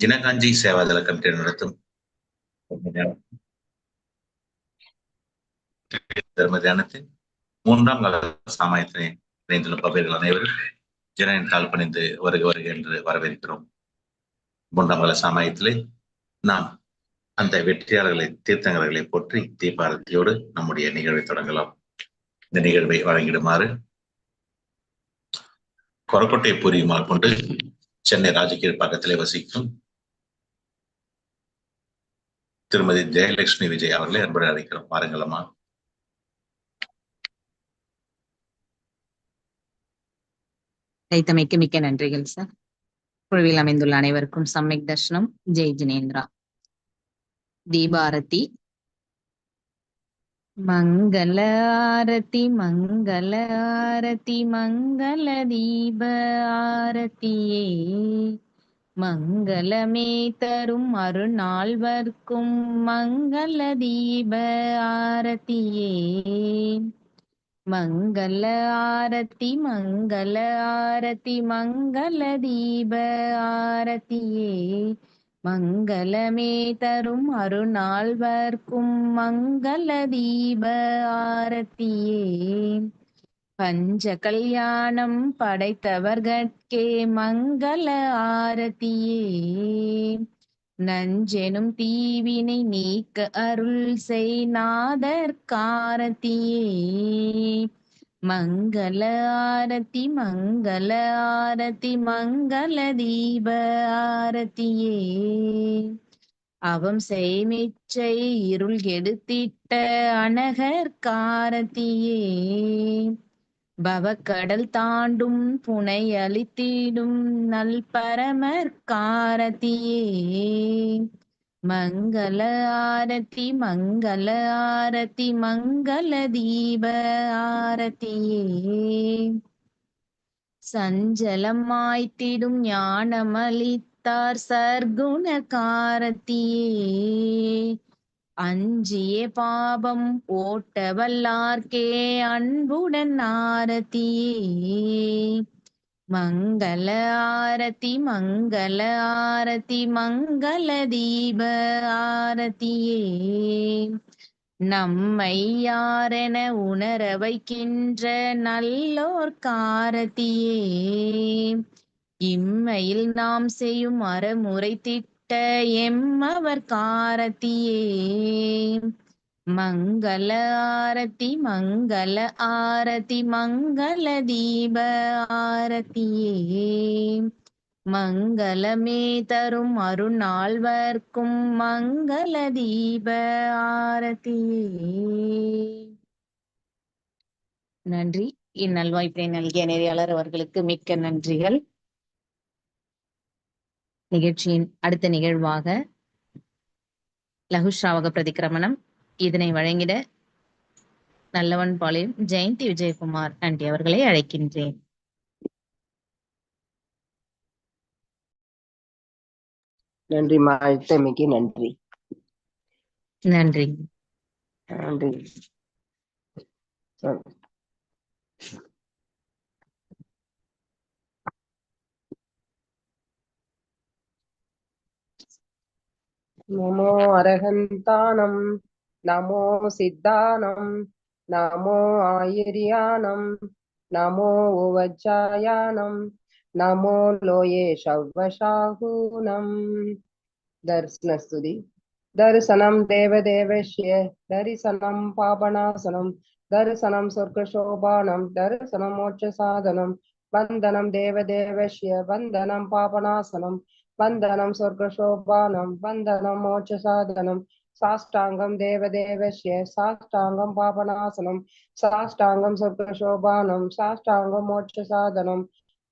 ஜினகாஞ்சி Seva Dal committee நடத்தும் தர்ம தியானத்தின் மூன்றாம் கால சாமாயத்தினை இணைந்துள்ள பபையர்கள் அனைவரும் ஜனனின் கால் பணிந்து வருக வருக என்று வரவேற்கிறோம். மூன்றாம் கால சாமாயத்திலே நாம் அந்த வெற்றியாளர்களை தீர்த்தங்கர்களை போற்றி தீபாரத்தியோடு நம்முடைய நிகழ்வை தொடங்கலாம். இந்த நிகழ்வை வழங்கிடுமாறு கொரக்கோட்டை பூரியுமால் கொண்டு சென்னை ராஜகீழ் பக்கத்திலே வசிக்கும் திருமதி ஜெயலட்சுமி விஜய் அவர்களை அன்புடன் அழைக்கிறோம். பாருங்களம்மா கைத்தமைக்கு மிக்க நன்றிகள் சார் குழுவில் அமைந்துள்ள அனைவருக்கும் சம்யக் தர்ஷனம். ஜெய் ஜினேந்திரா. தீபாரதி. மங்கள ஆரதி மங்கள ஆரதி மங்கள தீப ஆரத்தியே மங்களமே தரும் அருநால்வர்க்கும் மங்கள தீப ஆரத்தியே. மங்கள ஆரத்தி மங்கள ஆரத்தி மங்கள தீப ஆரத்தியே. மங்களமே தரும் அருநால்வர்க்கும் மங்கள தீப ஆரத்தியே. பஞ்ச கல்யாணம் படைத்தவர்கட்கே மங்கள ஆரத்தியே. நஞ்செனும் தீவினை நீக்க அருள் செய் காரத்தியே. மங்கள ஆரத்தி மங்கள ஆரத்தி மங்கள தீப ஆரத்தியே. அவம் செய்மிச்சை இருள் கெடுத்திட்ட அனகர் காரத்தியே. பவக்கடல் தாண்டும் புனை அளித்தீடும் நல் பரமர் காரத்தியே மங்கள ஆரத்தி மங்கள ஆரத்தி மங்கள தீப ஆரத்தியே சஞ்சலம் மாய்த்திடும் ஞானமளித்தார் சர்க்குண காரத்தியே அஞ்சிய பாபம் ஓட்ட வல்லார்க்கே அன்புடன் ஆரத்தியே மங்கள ஆரத்தி மங்கள ஆரத்தி மங்கள தீப ஆரத்தியே. நம்மை யாரென உணர வைக்கின்ற நல்லோர் காரத்தியே. இம்மையில் நாம் செய்யும் அறமுறை திட்ட எம்மவர் காரத்தியே. மங்கள ஆரத்தி மங்கள ஆரத்தி மங்கள தீப ஆரத்தியே. மங்களமே தரும் அருணாழ்வர்க்கும் மங்கள தீப ஆரத்தியே. நன்றி. இந்நல்வாய்ப்பை நல்கிய நெறியாளர் அவர்களுக்கு மிக்க நன்றிகள். நிகழ்ச்சியின் அடுத்த நிகழ்வாக லகுஷ்ராவக பிரதிக்கிரமணம் இதனை வழங்கிட நல்லவன் பாளையம் ஜெயந்தி விஜயகுமார் ஆண்டி அவர்களை அழைக்கின்றேன். நன்றி மாழ்த்தமைக்கு நன்றி. நன்றி. நன்றி. சொல். நமோ அரகந்தானம் நமோ சித்தானம் நமோ ஆயிரியானம் நமோ உவஜாயானம் நமோ லோயே शव्वशाहूनम् दर्शनस्तुति दर्शनं देवदेवस्य दर्शनं पावनासनं दर्शनं स्वर्गशोभानं दर्शनं मोक्षसाधनं वन्दनं देवदेवस्य वन्दनं पावनासनं वन्दनं स्वर्गशोभानं वन्दनं मोक्षसाधनं साष्टाङ्गं देवदेवस्य साष्टाङ्गं पावनासनं साष्टाङ्गं स्वर्गशोभानं साष्टाङ्गं मोक्षसाधनं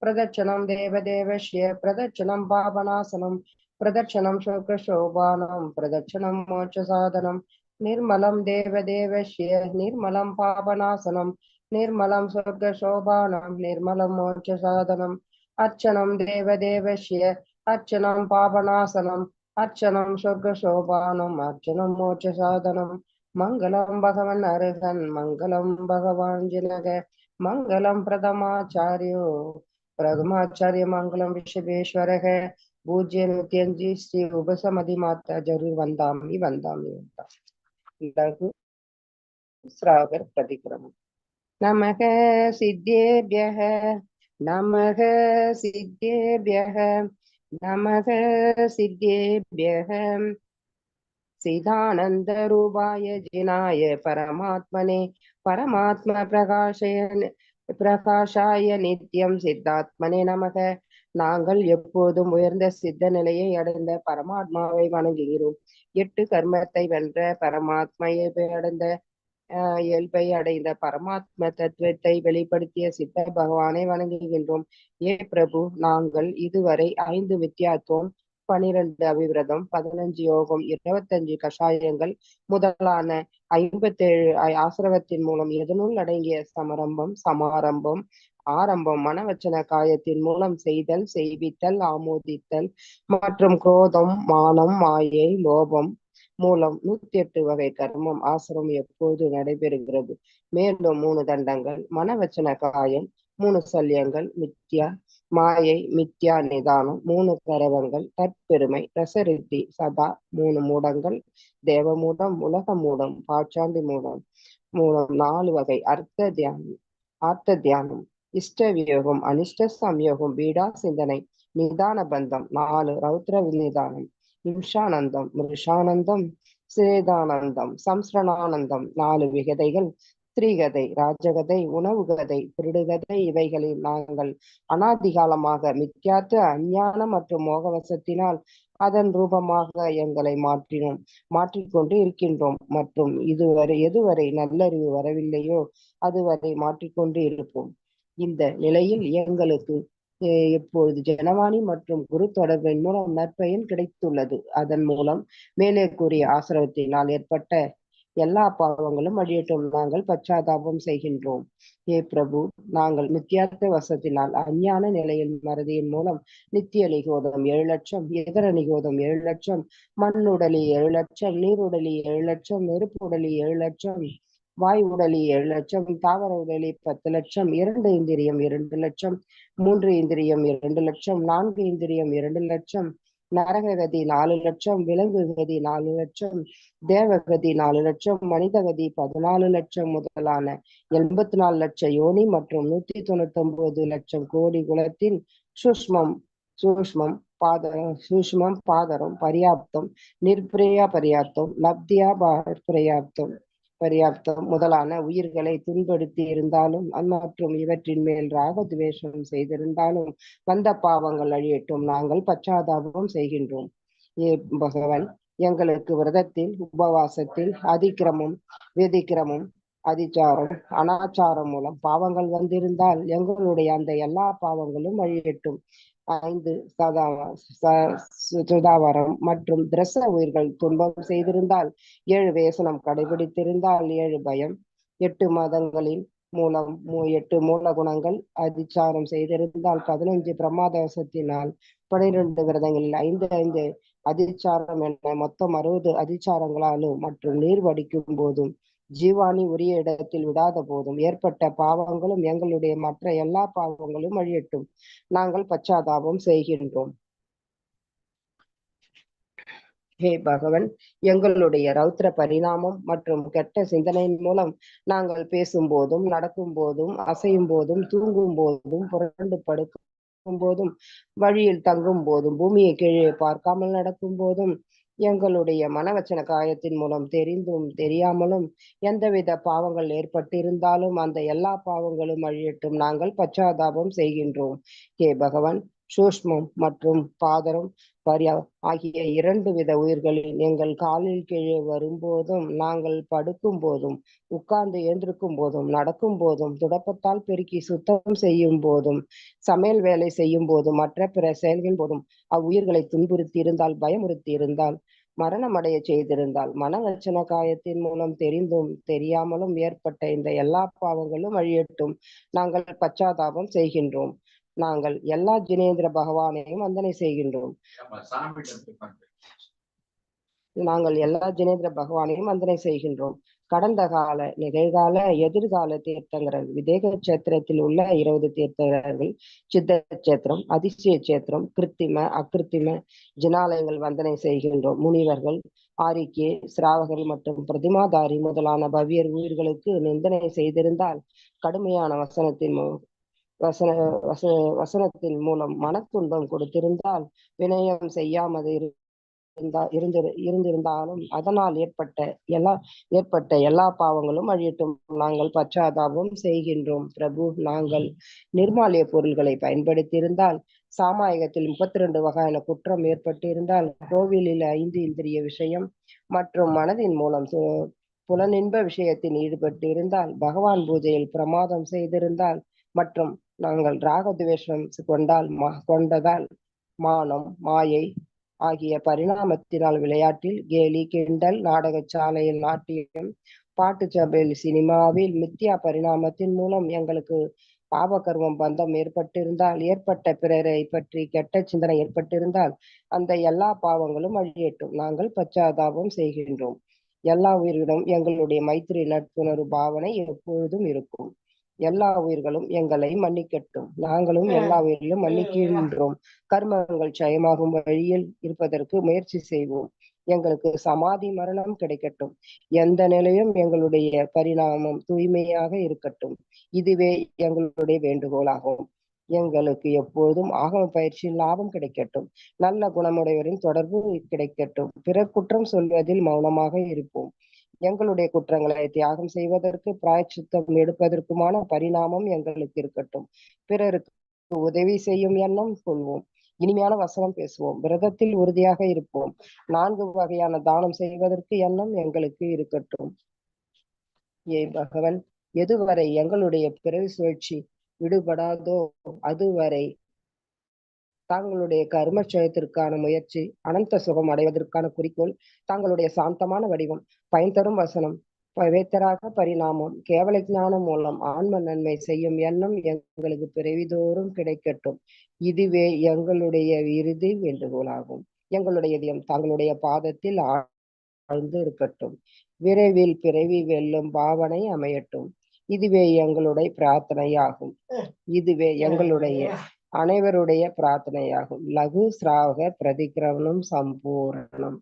प्रदक्षिणं देवदेवस्य प्रदक्षिणं पावनासनं प्रदक्षिणं शोकशोभानं प्रदक्षिणं मोक्षसाधनं निर्मलं देवदेवस्य निर्मलं पावनासनं निर्मलं स्वर्गशोभानं निर्मलं मोक्षसाधनम् अर्चनं देवदेवस्य அர்ச்சனம் பாபநாசனம் அர்ச்சனம் சொர்க்கசோபானம் அர்ச்சனம் மோட்ச சாதனம் மங்களம் பகவன் அருகன் மங்களம் பகவான் ஜினக மங்களம் பிரதமாச்சாரியோ பிரதமாச்சாரிய மங்களம் விஷவேஸ்வரக பூஜ்ய நித்யஞ்சி ஸ்ரீ உபசமதி மாதா ஜரூர் வந்தாமி வந்தாமி வந்தாமி. ஸ்ராவர் பிரதிக்கிரமம் நமக சித்தேபியக நமக சித்தேபியக நமக சித்தேபியः சிதானந்தரூபாய ஜினாய பரமாத்மனே பரமாத்ம பிரகாஷய பிரகாஷாய நித்யம் சித்தாத்மனே நமக நாங்கள் எப்போதும் உயர்ந்த சித்த நிலையை அடைந்த பரமாத்மாவை வணங்குகிறோம். எட்டு கர்மத்தை வென்ற பரமாத்மையை அடைந்த இயல்பை அடைந்த பரமாத்ம தத்துவத்தை வெளிப்படுத்திய சித்த பகவானை வணங்குகின்றோம். ஏ பிரபு நாங்கள் இதுவரை ஐந்து வித்தியாத்துவம் பனிரெண்டு அபிவிரதம் பதினஞ்சு யோகம் இருபத்தஞ்சு கஷாயங்கள் முதலான ஐம்பத்தேழு ஆசிரவத்தின் மூலம் எதனுள் அடங்கிய சமரம்பம் சமாரம்பம் ஆரம்பம் மனவச்சன காயத்தின் மூலம் செய்தல் செய்வித்தல் ஆமோதித்தல் மற்றும் குரோதம் மானம் மாயை லோபம் மூலம் நூத்தி எட்டு வகை கர்மம் ஆசிரம் எப்போது நடைபெறுகிறது? மேலும் மூணு தண்டங்கள். மனவச்சன காயம் மூணு சல்யங்கள் மித்யா மாயை மித்யா நிதானம் மூணு கரவங்கள் தற்பெருமை ரசரித்தி சதா மூணு மூடங்கள் தேவ மூடம் உலக மூடம் பாச்சாண்டி மூடம் மூலம் நாலு வகை அர்த்த தியானம் ஆர்த்த தியானம் இஷ்ட வியோகம் அனிஷ்ட சம்யோகம் பீடா சிந்தனை நிதான பந்தம் நாலு ரௌத்ர நிதானம் இம்ஷானந்தம் மிருஷானந்தம் சேதானந்தம் சம்ஸ்ரணானந்தம் நாலு விகதைகள் ஸ்திரீகதை ராஜகதை உணவு கதை திருடுகதை இவைகளில் நாங்கள் அனாதிகாலமாக மித்யாத்து அஞ்ஞானம் மற்றும் மோகவசத்தினால் அதன் ரூபமாக எங்களை மாற்றினோம் மாற்றிக்கொண்டு இருக்கின்றோம். மற்றும் இதுவரை எதுவரை நல்லறிவு வரவில்லையோ அதுவரை மாற்றிக்கொண்டு இருப்போம். இந்த நிலையில் எங்களுக்கு இப்பொழுது ஜனவாணி மற்றும் குரு தொடர்பின் மூலம் நற்பயன் கிடைத்துள்ளது. அதன் மூலம் மேலே கூறிய ஆசிரவத்தினால் ஏற்பட்ட எல்லா பாவங்களும் அழியட்டும் நாங்கள் பச்சாதாபம் செய்கின்றோம். ஏ பிரபு நாங்கள் நித்தியார்த்த வசத்தினால் அஞ்ஞான நிலையில் மறதியின் மூலம் நித்திய நிகோதம் ஏழு லட்சம் இதர நிகோதம் ஏழு லட்சம் மண்ணுடலி ஏழு லட்சம் நீருடலி ஏழு லட்சம் நெருப்பு உடலி ஏழு லட்சம் வாய் உடலி ஏழு லட்சம் தாவர உடலி பத்து லட்சம் இரண்டு இந்திரியம் இரண்டு லட்சம் மூன்று இந்திரியம் இரண்டு லட்சம் நான்கு இந்திரியம் இரண்டு லட்சம் நரககதி நாலு லட்சம் விலங்கு கதி நாலு லட்சம் தேவகதி நாலு லட்சம் மனிதகதி பதினாலு லட்சம் முதலான எண்பத்தி நாலு லட்சம் யோனி மற்றும் நூத்தி தொண்ணூத்தி ஒன்பது லட்சம் கோடி குலத்தின் சூஷ்மம் சூஷ்மம் பாதரம் சூஷ்மம் பாதரம் பரியாப்தம் நிர்பிரியா பரியாப்தம் லப்தியா பரியாப்தம். பரியாப்தம். முதலான உயிர்களை துன்படுத்தி இருந்தாலும் மற்றும் இவற்றின் மேல் ராகத்வேஷம் செய்திருந்தாலும் வந்த பாவங்கள் அழியட்டும். நாங்கள் பச்சாதாபம் செய்கின்றோம். ஏ பகவன் எங்களுக்கு விரதத்தில் உபவாசத்தில் அதிக்கிரமம் வெதிக்கிரமம் அதிச்சாரம் அனாச்சாரம் மூலம் பாவங்கள் வந்திருந்தால் எங்களுடைய அந்த எல்லா பாவங்களும் அழியட்டும். ஐந்து சதா சுதாவரம் மற்றும் திரச உயிர்கள் துன்பம் செய்திருந்தால் ஏழு வேசனம் கடைபிடித்திருந்தால் ஏழு பயம். எட்டு மதங்களின் மூலம் எட்டு மூல குணங்கள் அதிச்சாரம் செய்திருந்தால் பதினஞ்சு பிரமாதவசத்தினால் பனிரெண்டு விரதங்களில் ஐந்து ஐந்து அதிச்சாரம் என மொத்தம் அறுபது அதிச்சாரங்களாலும் மற்றும் நீர் வடிக்கும் போதும் ஜீவானி உரிய இடத்தில் விடாத போதும். ஏற்பட்ட பாவங்களும் எங்களுடைய மற்ற எல்லா பாவங்களும் அழியட்டும் நாங்கள் பச்சாதாபம் செய்கின்றோம். ஹே பகவன் எங்களுடைய ரௌத்ர பரிணாமம் மற்றும் கெட்ட சிந்தனையின் மூலம் நாங்கள் பேசும் போதும் நடக்கும் போதும் அசையும் போதும் தூங்கும் போதும் புரண்டு படுக்கும் போதும் வழியில் தங்கும் போதும் பூமியை கீழே பார்க்காமல் நடக்கும் போதும் எங்களுடைய மனவச்சன காயத்தின் மூலம் தெரிந்தும் தெரியாமலும் எந்தவித பாவங்கள் ஏற்பட்டிருந்தாலும் அந்த எல்லா பாவங்களும் அழியட்டும். நாங்கள் பச்சாதாபம் செய்கின்றோம். ஹே பகவான் சூஷ்மம் மற்றும் பாதரம் பரியா ஆகிய இரண்டு வித உயிர்களில் எங்கள் காலில் கீழே வரும்போதும் நாங்கள் படுக்கும் போதும் உட்கார்ந்து எழுந்திருக்கும் போதும் நடக்கும் போதும் துடப்பத்தால் பெருக்கி சுத்தம் செய்யும் போதும் சமையல் வேலை செய்யும் போதும் மற்ற பிற செயல்களின் போதும் அவ்வுயிர்களை துன்புறுத்தி இருந்தால் பயமுறுத்தி இருந்தால் மரணமடைய செய்திருந்தால் மனவச்சன காயத்தின் மூலம் தெரிந்தும் தெரியாமலும் ஏற்பட்ட இந்த எல்லா பாவங்களும் அழியட்டும் நாங்கள் பச்சாதாபம் செய்கின்றோம். நாங்கள் எல்லா ஜினேந்திர பகவானையும் வந்தனை செய்கின்றோம். நாங்கள் எல்லா ஜினேந்திர பகவானையும் வந்தனை செய்கின்றோம். கடந்த கால நிகழ்கால எதிர்கால தீர்த்தங்கரர்கள் விதேக கஷேத்திரத்தில் உள்ள இருபது தீர்த்தங்கரர்கள் சித்த கஷேத்திரம் அதிசய கஷேத்திரம் கிருத்திம அக்கிருத்திம ஜினாலயங்கள் வந்தனை செய்கின்றோம். முனிவர்கள் ஆரிக்கே சிராவகர்கள் மற்றும் பிரதிமாதாரி முதலான பவ்யர் உயிர்களுக்கு நிந்தனை செய்திருந்தால் கடுமையான வசனத்தின் வசன வச வசனத்தின் மூலம் மனத்துன்பம் கொடுத்திருந்தால் வினயம் செய்யாமல் இருந்தா இருந்து இருந்திருந்தாலும் அதனால் ஏற்பட்ட எல்லா ஏற்பட்ட எல்லா பாவங்களும் அழியட்டும். நாங்கள் பச்சாதாபம் செய்கின்றோம் பிரபு. நாங்கள் நிர்மாலிய பொருள்களை பயன்படுத்தியிருந்தால் சாமாயகத்தில் முப்பத்தி ரெண்டு வகையான குற்றம் ஏற்பட்டிருந்தால் கோவிலில் ஐந்து இந்திரிய விஷயம் மற்றும் மனதின் மூலம் சு- புலனின்ப விஷயத்தில் ஈடுபட்டு இருந்தால் பகவான் பூஜையில் பிரமாதம் செய்திருந்தால் மற்றும் நாங்கள் ராகத்வேஷம் கொண்டால் கொண்டதால் மானம் மாயை ஆகிய பரிணாமத்தினால் விளையாட்டில் கேலி கிண்டல் நாடக சாலையில் நாட்டியம் பாட்டு சபையில் சினிமாவில் மித்யா பரிணாமத்தின் மூலம் எங்களுக்கு பாபகர்மம் பந்தம் ஏற்பட்டிருந்தால் ஏற்பட்ட பிறரை பற்றி கெட்ட சிந்தனை ஏற்பட்டிருந்தால் அந்த எல்லா பாவங்களும் அழியட்டும் நாங்கள் பச்சாதாபம் செய்கின்றோம். எல்லா உயிர்களிடம் எங்களுடைய மைத்திரி நட்புணர்வு பாவனை எப்பொழுதும் இருக்கும். எல்லா உயிர்களும் எங்களை மன்னிக்கட்டும். நாங்களும் எல்லா உயிர்களும் மன்னிக்கின்றோம். கர்மங்கள் ஜெயமாகும் வழியில் இருப்பதற்கு முயற்சி செய்வோம். எங்களுக்கு சமாதி மரணம் கிடைக்கட்டும். எந்த நிலையும் எங்களுடைய பரிணாமம் தூய்மையாக இருக்கட்டும். இதுவே எங்களுடைய வேண்டுகோளாகும். எங்களுக்கு எப்போதும் ஆகம பயிற்சியில் லாபம் கிடைக்கட்டும். நல்ல குணமுடையவரின் தொடர்பு கிடைக்கட்டும். பிறர் குற்றம் சொல்வதில் மௌனமாக இருப்போம். எங்களுடைய குற்றங்களை தியாகம் செய்வதற்கு பிராய்ச்சித்தம் எடுப்பதற்குமான பரிணாமம் எங்களுக்கு இருக்கட்டும். பிறருக்கு உதவி செய்யும் எண்ணம் கொள்வோம். இனிமையான வசனம் பேசுவோம். விரதத்தில் உறுதியாக இருப்போம். நான்கு வகையான தானம் செய்வதற்கு எண்ணம் எங்களுக்கு இருக்கட்டும். ஏ பகவன் எதுவரை எங்களுடைய பிறவி சுழற்சி விடுபடாதோ அதுவரை தாங்களுடைய கர்மட்சயத்திற்கான முயற்சி அனந்த சுகம் அடைவதற்கான குறிக்கோள் தாங்களுடைய சாந்தமான வடிவம் பயன் தரும் வசனம் பவேத்தராக பரிணாமம் கேவல ஞானம் மூலம் ஆன்ம நன்மை செய்யும் எண்ணம் எங்களுக்கு பிறவிதோறும் கிடைக்கட்டும். இதுவே எங்களுடைய இறுதி வேண்டுகோளாகும். எங்களுடைய இதயம் தங்களுடைய பாதத்தில் ஆழ்ந்து இருக்கட்டும். விரைவில் பிறவி வெல்லும் பாவனை அமையட்டும். இதுவே எங்களுடைய பிரார்த்தனையாகும். இதுவே எங்களுடைய அனைவருடைய பிரார்த்தனையாகும். லகு சிராவக பிரதிகிரவணம் சம்பூரணம்.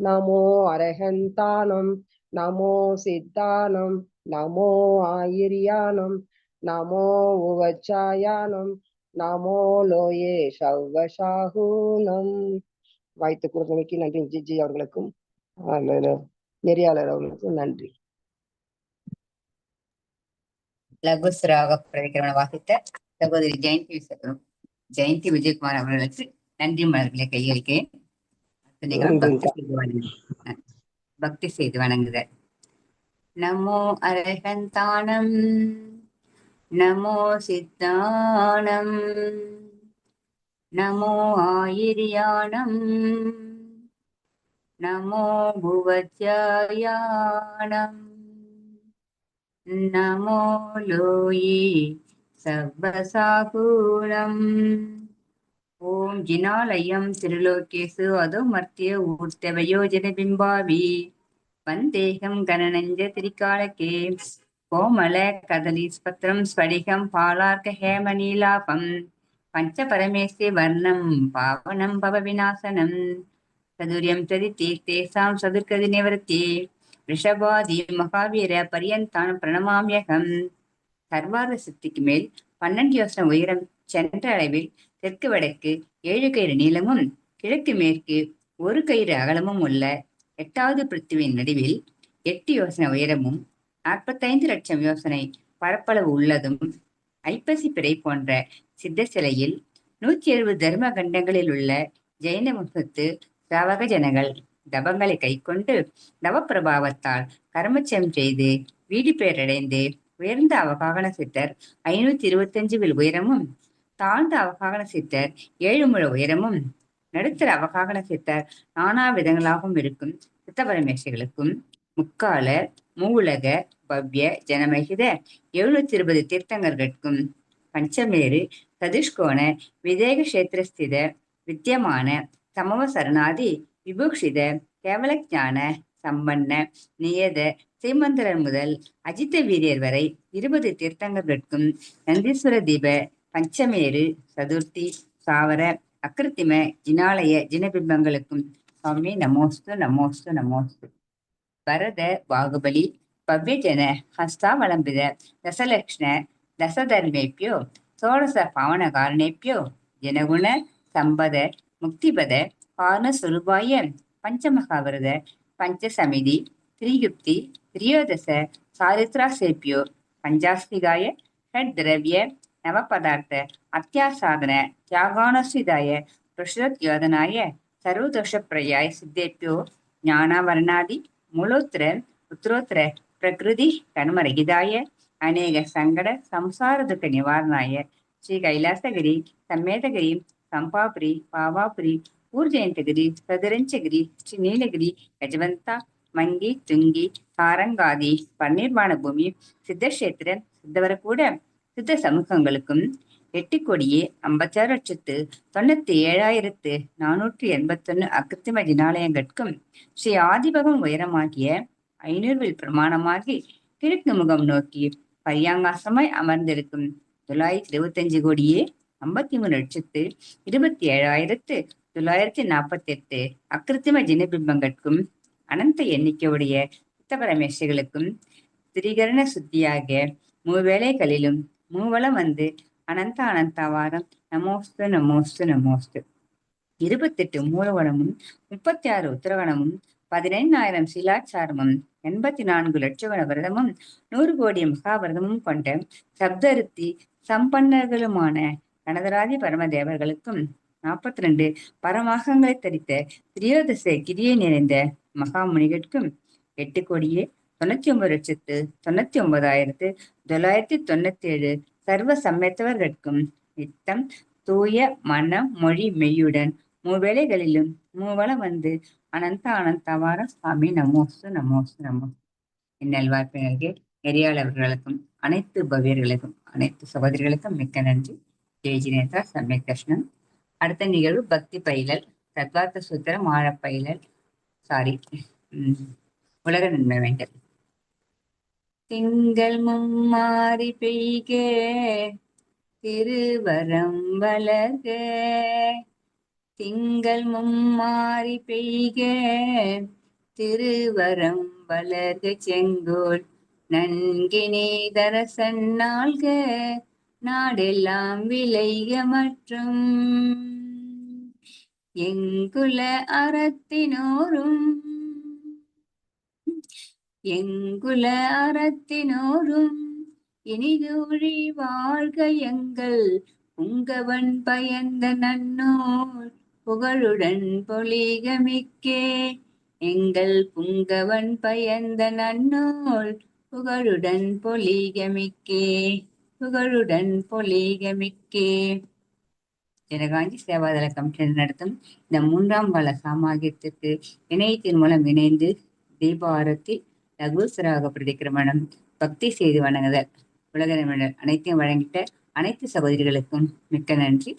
நமோ அரகந்தானம் நமோ சித்தானம் நமோ ஆயிரியானம் நமோ உவச்சாயானம் நமோ லோயே சௌவசாகுனம் வாய்த்து கொடுத்தமைக்கு நன்றி. ஜிஜி அவர்களுக்கும் நெறியாளர் அவர்களுக்கும் நன்றி. லகு சிராக பிரதிகிரமண வாசித்த சகோதரி ஜெயந்தி ஜெயந்தி விஜயகுமார் அவர்களுக்கு நன்றி மலர்களை கையளிக்கிறேன். பக்தி செய்து வணங்கு- பக்தி செய்து வணங்குதல் நமோ அரகந்தானம் நமோ சித்தானம். நமோ ஆயிரியானம். நமோ புவத்யாயானம். நமோ லோயே சர்வசாகூலம் ஓம் ஜினாலயம் திருலோகேசு அதோ மர்த்திய ஊர்த்தவயோஜன பிம்பாவி வந்தேகம் கனநஞ்ச திரிகாலகே. கோமல கதலி ஸ்பத்ரம் ஸ்படிகம் பாலார்க்க ஹேம நீலாபம் பஞ்ச பரமேஸ்வரி வர்ணம் பாவனம் பவ விநாசனம். சதுரியம் சதி தீர்த்தேசாம் சதுர்கதி நிவர்த்தி. ரிஷபாதி மகாவீர பரியந்தான் பிரணமாமியகம். சர்வார்த்த சித்திக்கு மேல் பன்னெண்டு யோசனை உயரம் சென்ற அளவில் தெற்கு வடக்கு ஏழு கயிறு நீளமும் கிழக்கு மேற்கு ஒரு கயிறு அகலமும் உள்ள எட்டாவது பிருத்திவின் நடுவில் எட்டு யோசனை உயரமும் நாற்பத்தைந்து லட்சம் யோசனை பரப்பளவு உள்ளதும் ஐப்பசி பிறை போன்ற சித்த சிலையில் நூற்றி எழுபது தர்ம கண்டங்களில் உள்ள ஜெயின வம்சத்து சாவக ஜனங்கள் தபங்களை கைக்கொண்டு நவப்பிரபாவத்தால் கர்மச்சம் செய்து வீடு பேரடைந்து உயர்ந்த அவகாகன சித்தர் ஐநூத்தி இருபத்தஞ்சு வில் உயரமும் தாழ்ந்த அவகாகன சித்தர் ஏழு முழ உயரமும் நடுத்தர அவகாகன சித்தர் நானா விதங்களாகவும் இருக்கும் சித்த பரமேஸ்வர்களுக்கும் முக்கால மூவுலக பவ்ய ஜனமகித எழுநூத்தி இருபது தீர்த்தங்கர்களுக்கும் பஞ்சமேரு சதுஷ்கோண விதேக கஷேத்திரஸ்தித வித்தியமான சமவ சரணாதி விபூஷித கேவல ஞான சம்பன்ன நியத சீமந்தரர் முதல் அஜித வீரியர் வரை இருபது தீர்த்தங்கர்களுக்கும் நந்தீஸ்வர தீப பஞ்சமேரு சதுர்த்தி சாவர அக்கிருத்திம ஜினாலய ஜினபிம்பங்களுக்கும் சுவாமி நமோஸ்து நமோஸ்து நமோஸ்து. பரத பாகுபலி பவ்யஜன ஹஸ்தாவலம்பித தசலக்ஷ்ண தசதர்மேபியோ சோடச பாவன காரணேபியோ ஜனகுண சம்பத முக்திபத காரணஸ்வரூபாய பஞ்சமகாவிரத பஞ்சசமிதி திரியுக்தி त्रयोदश चारित्रासेभ्यो पञ्चास्तिकाय षड्द्रव्य नवपदार्थ अत्यासाधन त्यागानुस्थिताय प्रसृद्योधनाय सर्वदोषप्रयाय सिद्धेभ्यो ज्ञानावरणादि मूलोत्तर उत्तरोत्तर പ്രകൃതി കർമ്മരഹിതായ അനേക സങ്കട സംസാര ദുഃഖ നിവാരണായ ശ്രീ കൈലാസഗിരി സമേതഗിരി സംഭാപുരി പാവാപുരി ഊർജയന്തഗിരി സദരഞ്ചഗിരി ശ്രീ നീലഗിരി ഗജവന്ത ಮಂಗಿ ತುಂಗಿ சாரங்காதி பன்னிர்வாண பூமி சித்தக்ஷேத்திர சித்தவர கூட சித்த சமூகங்களுக்கும் எட்டு கோடியே ஐம்பத்தாறு லட்சத்து தொண்ணூத்தி ஏழாயிரத்து நானூற்றி எண்பத்தொன்னு அக்கிருத்திம ஜினாலயங்கட்கும் ஸ்ரீ ஆதிபகம் உயரமாகிய ஐநூறுவில் பிரமாணமாகி கிழக்கு முகம் நோக்கி பரியாங்காசமாய் அமர்ந்திருக்கும் தொள்ளாயிரத்தி இருபத்தஞ்சு கோடியே ஐம்பத்தி மூணு லட்சத்து இருபத்தி ஏழாயிரத்து தொள்ளாயிரத்தி நாற்பத்தி எட்டு அக்கிருத்திம ஜினபிம்பங்கட்கும் அனந்த எண்ணிக்கையுடைய சித்தபரமேஸ்வர்களுக்கும் திரிகரண சுத்தியாக மூவேளைகளிலும் மூவளம் வந்து அனந்த அனந்தாவாரம் நமோஸ்து நமோஸ்து நமோஸ்து. இருபத்தெட்டு மூலவளமும் முப்பத்தி ஆறு உத்தரவனமும் பதினைந்தாயிரம் சீலாச்சாரமும் எண்பத்தி நான்கு லட்சவன விரதமும் நூறு கோடி மகாவிரதமும் கொண்ட சப்தருத்தி சம்பன்னர்களுமான கனதராதி பரமதேவர்களுக்கும் நாற்பத்தி ரெண்டு பரமாகங்களை தரித்த திரியோதச கிரியை நிறைந்த மகாமுனிகட்கும் எட்டு கோடியே தொண்ணூத்தி ஒன்பது லட்சத்து தொண்ணூத்தி ஒன்பதாயிரத்து தொள்ளாயிரத்தி தொண்ணூத்தி ஏழு சர்வ சமயத்தவர்களுக்கும் நித்தம் தூய மன மொழி மெய்யுடன் மூவேளைகளிலும் மூவளம் வந்து அனந்த அனந்தவார சுவாமி நமோஸ்து நமோஸ்து நமோ இந்நல்வாய்ப்பினருக்கு நெறியாளர்களுக்கும் அனைத்து பவியர்களுக்கும் அனைத்து சகோதரிகளுக்கும் மிக்க நன்றி. ஜெய் ஜினேந்திரா சமய கிருஷ்ணன் அடுத்த நிகழ்வு பக்தி பயிலல் தத்வார்த்த சூத்திரம் ஆழ பயிலல் சாரி mm. உலக நன்மை வேண்டல் திங்கள் மும்மாறி பெய்க திருவரம் வளர்க. திங்கள் மும்மாறி பெய்க திருவரம் வளர்க. செங்கோல் நன்கினே தரசன் நாள்க நாடெல்லாம் விளைக மற்றும் எங்குல அறத்தினோரும்? எங்குல அறத்தினோரும்? இனிதூழி வாழ்க எங்கள் உங்கவன் பயந்த நன்னோர். புகழுடன் பொலிகமிக்கே எங்கள் புங்கவன் பயந்த நன்னோல் புகழுடன் பொலிகமிக்கே புகழுடன் பொலிகமிக்கே. ஜனகாஞ்சி சேவாதள கமிஷன் நடத்தும் இந்த மூன்றாம் கால சாமாகியத்திற்கு இணையத்தின் மூலம் இணைந்து தீபாரத்தி லகுசராக பிரதிக்கிரமணம் பக்தி செய்து வணங்குதல். உலக அனைத்தையும் வழங்கிட்ட அனைத்து சகோதரிகளுக்கும் மிக்க நன்றி.